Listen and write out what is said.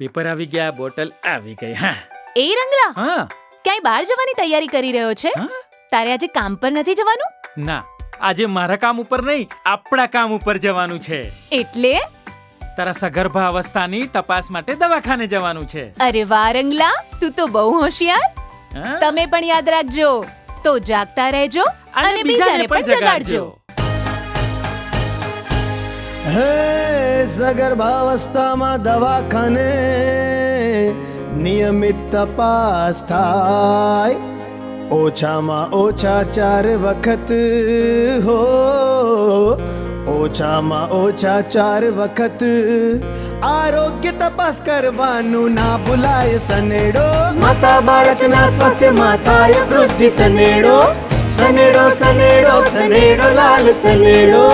Paper આવી ગયા bottle આવી ગઈ હા. એ રંગલા? હા. ક્યાંય બહાર જવાની તૈયારી કરી રહ્યો છે? તારે આજે કામ પર નથી જવાનું? ના આજે મારા કામ ઉપર નહીં આપણા કામ ઉપર જવાનું છે. એટલે? તારા સગર્ભા અવસ્થાની તપાસ માટે દવાખાને જવાનું છે. અરે વાહ રંગલા તું તો બહુ હોશિયાર. તમે પણ યાદ રાખજો તો જાગતા રહેજો અને બીજાને પણ જગાડજો. હે સગર્ભાવસ્થામાં દવાખાને નિયમિત તપાસ થાય. ઓછામાં ઓછા ચાર વખત હો. ઓછામાં ઓછા ચાર વખત આરોગ્ય તપાસ કરવાનું ના ભૂલાય સનેડો. માતા બાળકના સ્વાસ્થ્ય, માતાએ વૃદ્ધિ સનેડો. સનેડો સનેડો સનેડો, લાલ સનેડો.